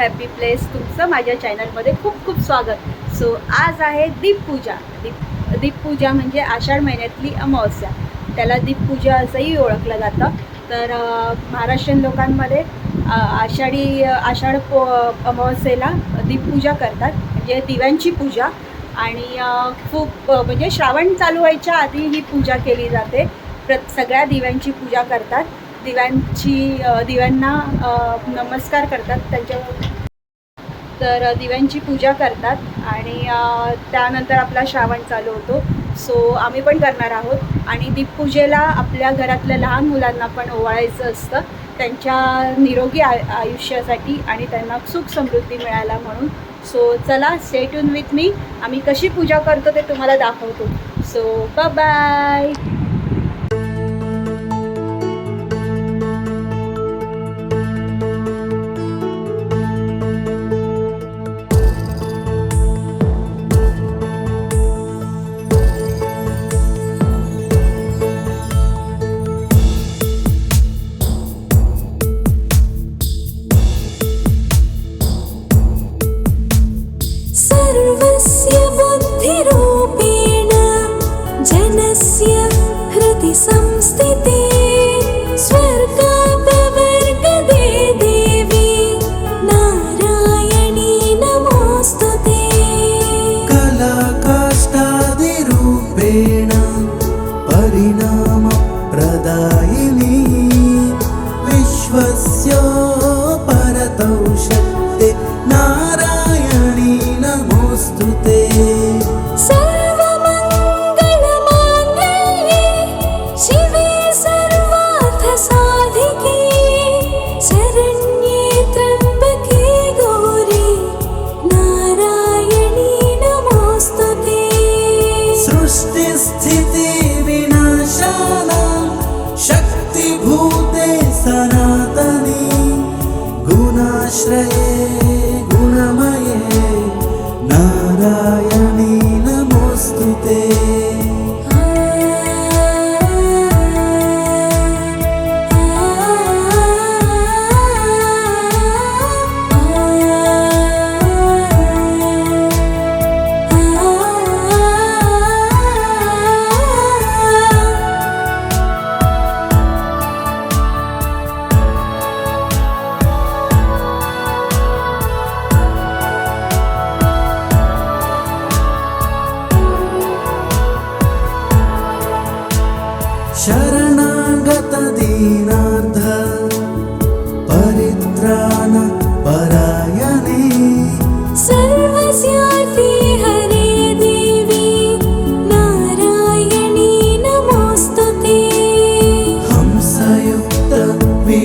Happy place तुमचं माझ्या चॅनलमध्ये खूप खूप स्वागत. सो आज आहे दीपपूजा. दीप दीपपूजा म्हणजे आषाढ महिन्यातली अमावस्या. त्याला दीपपूजा असंही ओळखलं जातं. तर महाराष्ट्रीयन लोकांमध्ये आषाढी आषाढ पो अमावस्येला दीपपूजा करतात. म्हणजे दिव्यांची पूजा. आणि खूप म्हणजे श्रावण चालू व्हायच्या आधी ही पूजा केली जाते. प्र सगळ्या दिव्यांची पूजा करतात. दिव्यांची दिव्यांना नमस्कार करतात. त्यांच्या तर दिव्यांची पूजा करतात आणि त्यानंतर आपला श्रावण चालू होतो. सो आम्ही पण करणार आहोत. आणि दीपपूजेला आपल्या घरातल्या लहान मुलांना पण ओवाळायचं असतं. त्यांच्या निरोगी आ आयुष्यासाठी आणि त्यांना सुख समृद्धी मिळायला म्हणून. सो चला स्टेट्यून विथ मी आम्ही कशी पूजा करतो ते तुम्हाला दाखवतो. सो बाय संस्थिते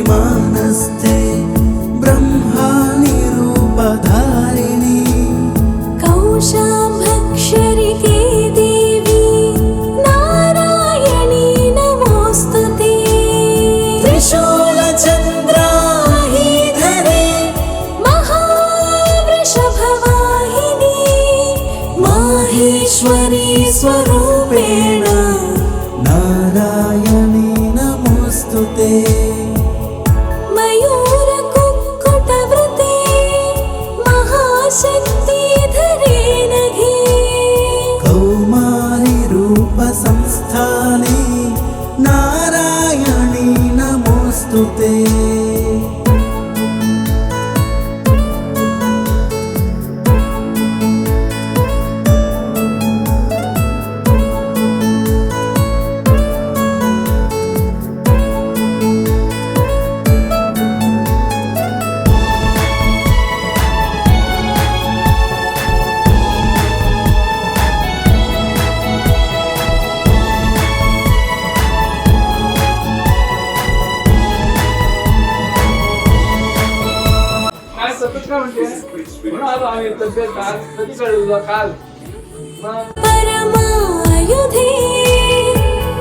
ಮಾನಸ್ತೆ काय तब्येत काय म्हणते म्हणून आलो आम्ही तब्येत काल कधी कळलं काल परमायुधे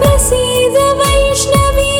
प्रसीद वैष्णवी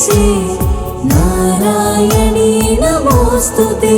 చేసి నారాయణి నమోస్తుతే.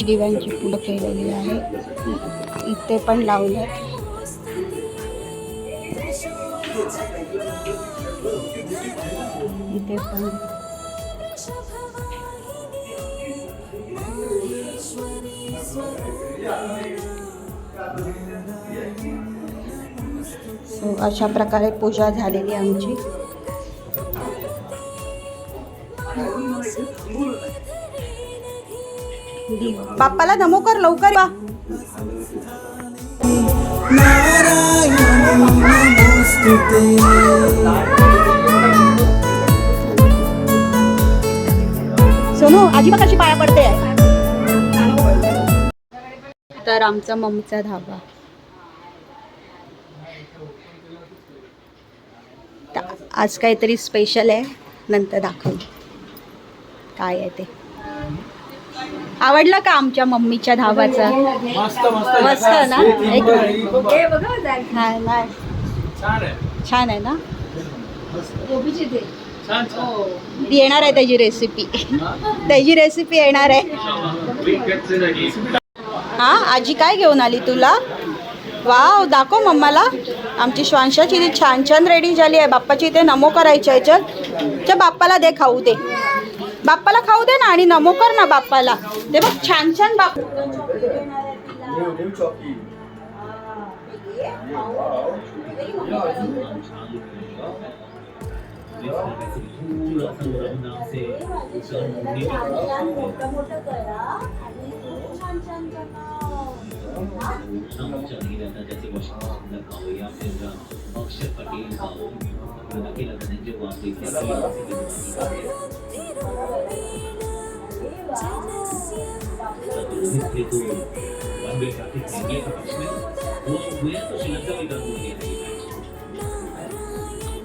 अशी दिव्यांची फुलं केलेली आहे. इथे पण लावले इथे पण. सो अशा प्रकारे पूजा झालेली आमची. बाप्पाला नमो कर लवकर बा. सोनू आजी कशी पाया पडते. तर आमचा मम्मीचा धाबा. आज काहीतरी स्पेशल आहे. नंतर दाखव. काय आहे ते? आवडलं का आमच्या मम्मीच्या धाबाचं मस्त मस्त. मस्त ना? एक हा. छान आहे. छान आहे ना? छान छान. येणार आहे त्याची रेसिपी त्याची रेसिपी येणार आहे. हा आजी काय घेऊन आली तुला? वाव दाखव मम्माला. आमची श्वांशाची इथे छान छान रेडी झाली आहे. बाप्पाची इथे नमो करायची आहे. चल. च्या बाप्पाला दे खाऊ दे. बाप्पाला खाऊ दे ना आणि नमो कर ना बाप्पाला. ते बघ छान छान बाप मोठं मोठं करा आणि छान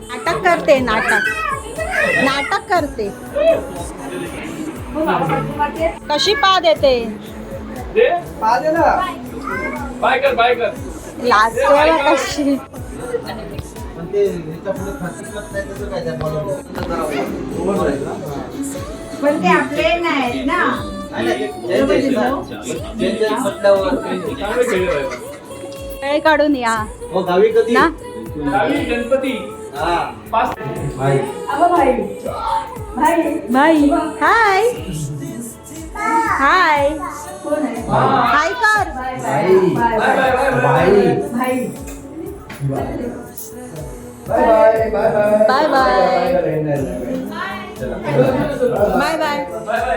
नाटक करते नाटक. नाटक करते. कशी पा देते दे. बाय कर बाय कर. बा कशी? पण ते ह्याच्या पुढे खात्री करत नाही त्याचं काय त्या बॉलर पण ते आपले नाही ना. वेळ काढून या. हो गावी कधी? ना? दहावी गणपती. हा. पाच बाई. बाई. हाय. हाय हाय कर bye bye bye bye bye bye bye bye bye bye bye चला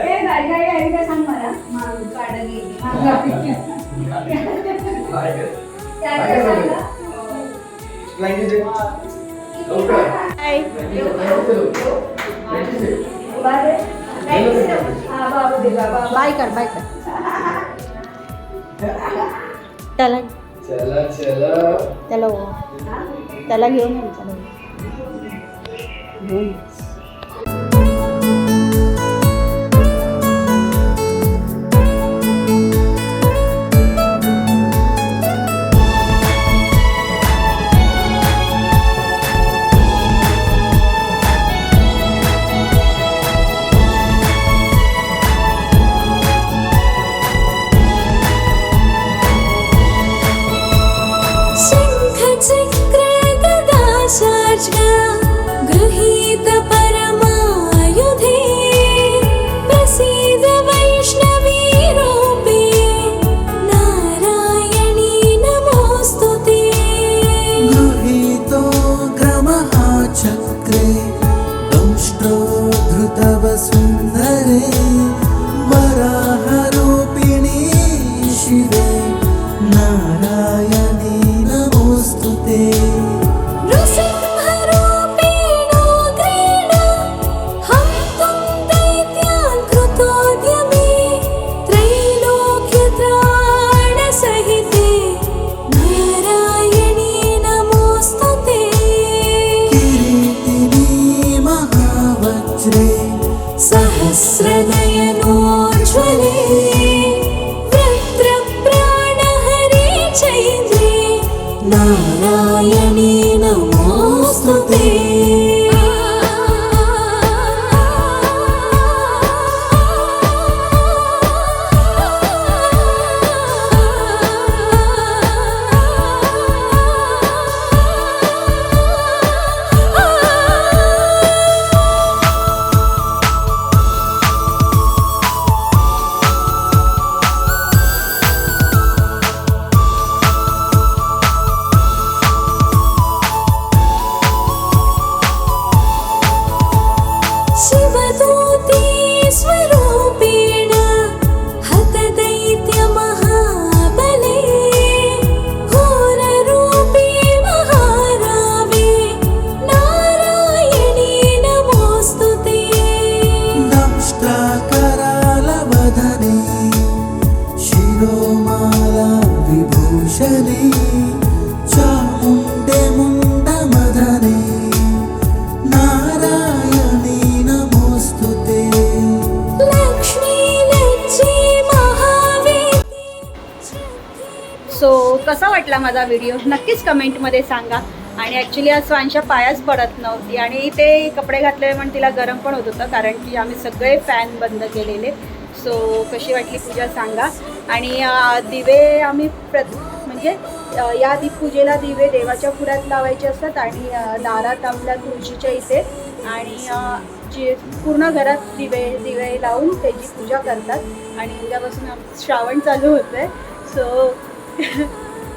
बाय बाय कर बाय कर. त्याला चला चला. त्याला. त्याला घेऊन माझा व्हिडिओ नक्कीच कमेंटमध्ये सांगा. आणि ॲक्च्युली आज स्वांशा पायाच पडत नव्हती. आणि ते कपडे घातले म्हणून तिला गरम पण होत होतं कारण की आम्ही सगळे फॅन बंद केलेले. सो कशी वाटली पूजा सांगा. आणि दिवे आम्ही प्र म्हणजे या दीपपूजेला दिवे देवाच्या पुढ्यात लावायचे असतात आणि दारात आमल्या तुळशीच्या इथे. आणि जे पूर्ण घरात दिवे दिवे लावून त्याची पूजा करतात. आणि उद्यापासून श्रावण चालू होतं आहे सो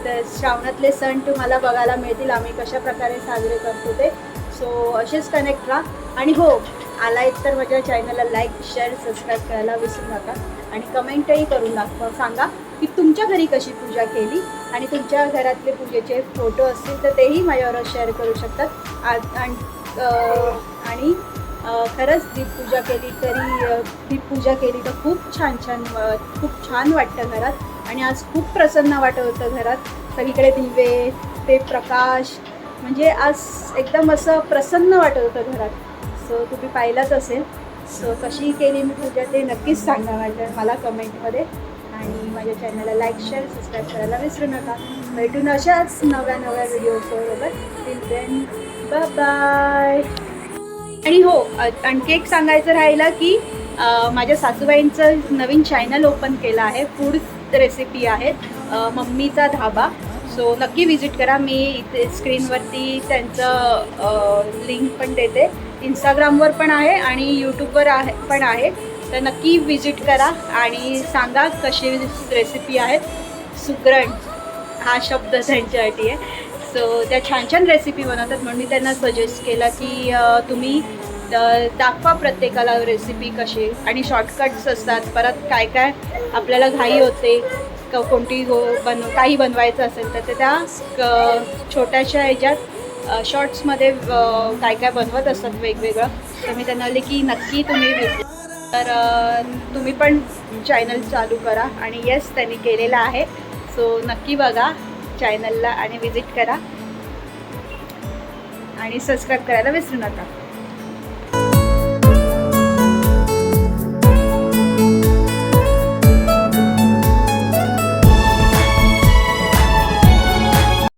तर श्रावणातले सण तुम्हाला बघायला मिळतील. आम्ही कशा प्रकारे साजरे करतो ते. सो असेच कनेक्ट राहा. आणि हो आलायत तर माझ्या चॅनलला लाईक शेअर सबस्क्राईब करायला विसरू नका. आणि कमेंटही करून दाखवा. सांगा की तुमच्या घरी कशी पूजा केली? आणि तुमच्या घरातले पूजेचे फोटो असतील तर तेही माझ्यावर शेअर करू शकतात. आणि खरंच दीपपूजा केली तरी दीपपूजा केली तर खूप छान छान खूप छान वाटतं घरात. आणि आज खूप प्रसन्न वाटत होतं घरात. सगळीकडे दिवे ते प्रकाश. म्हणजे आज एकदम असं प्रसन्न वाटत होतं घरात. सो तुम्ही पाहिलंच असेल. सो कशी केली मी पूजा ते नक्कीच सांगा माझ्या मला कमेंटमध्ये. आणि माझ्या चॅनलला लाईक शेअर सबस्क्राईब करायला विसरू नका. भेटून अशाच नव्या नव्या व्हिडिओबरोबर टिल देन बाय आणि हो आणखी एक सांगायचं राहिलं की माझ्या सासूबाईंचं नवीन चॅनल ओपन केलं आहे. फूड रेसिपी आहेत. मम्मीचा धाबा. सो नक्की व्हिजिट करा. मी इथे स्क्रीनवरती त्यांचं लिंक पण देते. इंस्टाग्रामवर पण आहे आणि यूट्यूबवर आहे पण आहे. तर नक्की व्हिजिट करा आणि सांगा कशी रेसिपी आहेत सुगरण हा शब्द त्यांच्यासाठी आहे. सो त्या छान छान रेसिपी बनवतात. म्हणून मी त्यांना सजेस्ट केलं की तुम्ही तर दाखवा प्रत्येकाला रेसिपी कशी. आणि शॉर्टकट्स असतात. परत काय काय आपल्याला घाई होते क- कोणती हो बन काही बनवायचं असेल तर ते त्या क- छोट्याशा ह्याच्यात शॉर्ट्समध्ये काय काय बनवत असतात वेगवेगळं. तर मी त्यांना आले की नक्की तुम्ही तर तुम्ही पण चॅनल चालू करा. आणि येस त्यांनी केलेलं आहे. सो नक्की बघा चॅनलला आणि विजिट करा. आणि सबस्क्राईब करायला विसरू नका.